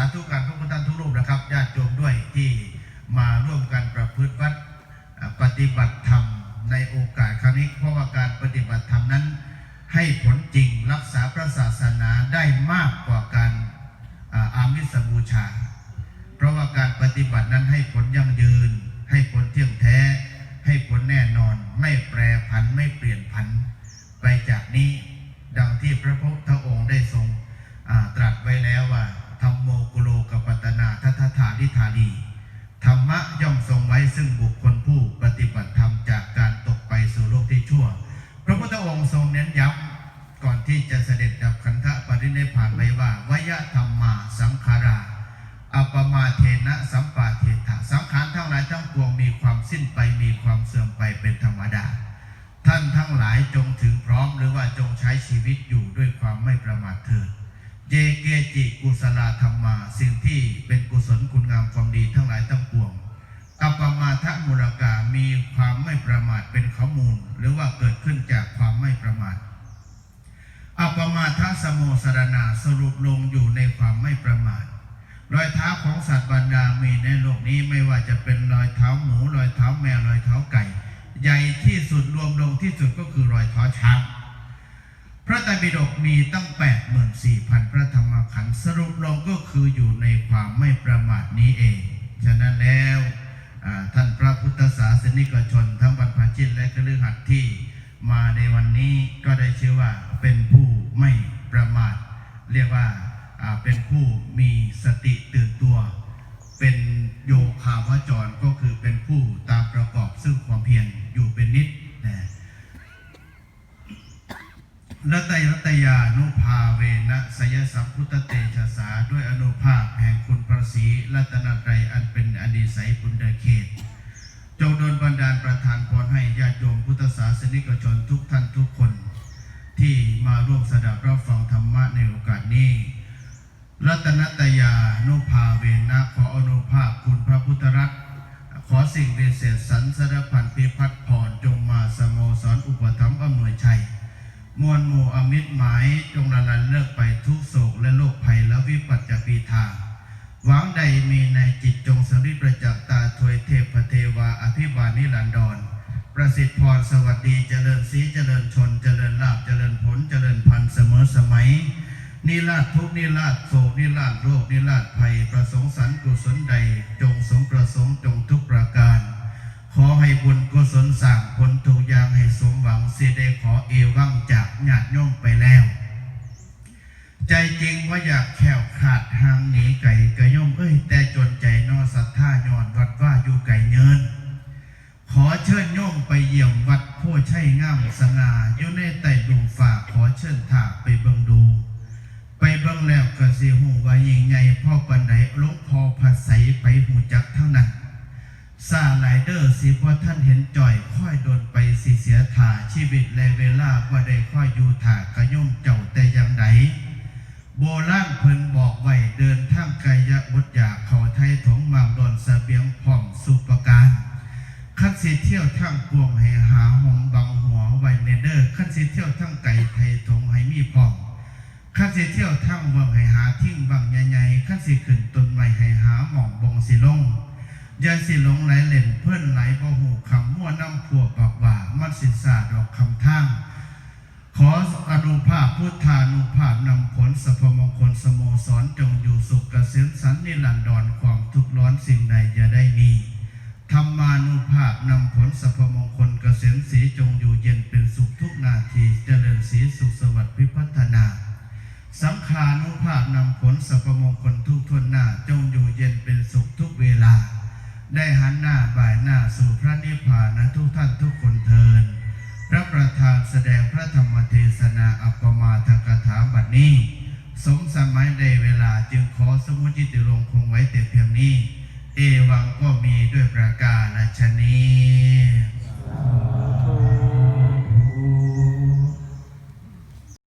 าธุการทุกท่านทุกรูปนะครับญาติโยมด้วยที่มาร่วมกันประพฤติวัดปฏิบัติธรรมในโอกาสครั้งนี้เพราะว่าการปฏิบัติธรรมนั้น ให้ผลจริงรักษาพระศาสนาได้มากกว่าการอาอามิสบูชา เพราะว่าการปฏิบัตินั้นให้ผลยั่งยืน ให้ผลเที่ยงแท้ ให้ผลแน่นอน ไม่แปรผันไม่เปลี่ยนผัน ไปจากนี้ ซึ่งบุคคลผู้ปฏิบัติธรรมจากการตกไปสู่โลกที่ชั่ว พระพุทธองค์ทรงเน้นย้ำก่อนที่จะเสด็จดับขันธปรินิพานไว้ว่าวยธรรมมาสังขารา อัปมาเทนะสัมปาเทถะสังขารทั้งหลายทั้งปวงมีความสิ้นไปมีความเสื่อมไปเป็นธรรมดา ท่านทั้งหลายจงถึงพร้อมหรือว่าจงใช้ชีวิตอยู่ด้วยความไม่ประมาทเถิดเยเกจิกุศลธรรมมาสิ่งที่เป็นกุศลคุ ทเป็นข้อมูล หรือว่าเกิดขึ้นจากความไม่ประมาทอัปมาทะสโมสรณาสรุปลงอยู่ในความไม่ประมาทรอยเท้าของสัตว์บรรดามีในโลกนี้ไม่ว่าจะเป็นรอยเท้าหมูรอยเท้าแมวรอยเท้าไก่ ใหญ่ที่สุดรวมลงที่สุดก็คือรอยเท้าช้างพระไตรปิฎกมีตั้ง 84,000 พระธรรมขันธ์สรุปลงก็คืออยู่ในความไม่ประมาทนี้เอง ฉะนั้นแล้ว ท่านพระพุทธศาสนิกชน ทั้งบรรพชิตและคฤหัสที่มาในวันนี้ก็ได้ชื่อว่าเป็นผู้ไม่ประมาท เรียกว่าเป็นผู้มีสติตื่น รัตยรัตยานุภาเวนะสยสัมพุทธเตชะสา ด้วยอนุภาพแห่งคุณพระศรีรัตนตรัยอันเป็นอดีไสยบุญเดเขต จงโดนบันดาลประทานพรให้ญาติโยมพุทธศาสนิกชนทุกท่านทุกคน ที่มาร่วมสดับรับฟังธรรมะในโอกาสนี้ รัตนตยานุภาเวนะขออนุภาพคุณพระพุทธรัตน์ขอสิ่งเวเศษสรรสรพันธ์ หมายจงละลันเลิกไปทุกโศกและโรคภัยและวิปัจจปีทาหวังใดมีในจิตจงสำริประจักษ์ตาถวยเทพเทวาอภิบาลนิรันดร ประสิทธิพรสวัสดีเจริญศรีเจริญชน เจริญลาภเจริญผลเจริญพันธ์เสมอสมัยนิราชทุกนิราชโศกนิราชโรคนิราชภัย ประสงค์สรรกุศลใด จงสมประสงค์จงทุกประการ ขอให้บุญกุศลสั่งผลทุกอย่างให้สมหวังเสียได้ขอเอวังจากญาติโยมไป ใจจริงว่าอยากแขวขาดหางหนีไก่กระย่อมเอ้ย แต่จนใจนอศรัทธาย้อนวัดว่าอยู่ไก่เนิน ขอเชิญโยมไปเยี่ยมวัดโพชัยงามสง่าอยู่ในใต้ดวงฝากขอเชิญถากไปเบิ่งดู ไปเบิ่งแล้วก็สิหูว่ายิ่งใหญ่พ่อปันไดหลวงพ่อภาษยไปหูจักเท่านั้นซาหลเดอร์สิพอท่านเห็นจ่อยค่อยโดนไปสิเสียถ่าชีวิตและเวลาว่าได้ค่อยอยู่ถากระย่อมจาแต่อย่างใด โบราณเพิ่นบอกไว้เดินทางไกลยะ บดอยาเขาไทยถงมามดอนเสบียงพร้อมสุปการขั้นสิเที่ยวทั้งปวงให้หาหงบังหัวไว้ในเด้อขั้นสิเที่ยวทั้งไก่ไทยถงให้มีพร้อมขั้นสิเที่ยวทั้งวังให้หาทิ้งบังใหญ่ๆขั้นสิขึ้นต้นไม้ให้หาหมองบองสิลงยาสิหลงไหลเล่นเพื่อนไหลบ่หูคำมั่วน้ำพวกบอกว่ามันสิสาดอกคำทางขออนุภาพพุทธานุภาพนำ มงคลเกษมสีจงอยู่เย็นเป็นสุขทุกนาทีเจริญสีสุขสวัสดิ์พิพัฒนา สังขานุภาพนำผลสัพมงคลทุกทวนหน้าจงอยู่เย็นเป็นสุขทุกเวลา ได้หันหน้าบ่ายหน้าสู่พระนิพพานนะทุกท่านทุกคนเทินพระประธานแสดงพระธรรมเทศนาอัปปมาทกถาบัดนี้ สมสมัยในเวลาจึงขอสมุจิติลงคงไว้แต่เพียงนี้ เอวังก็มีด้วยประกาศชนี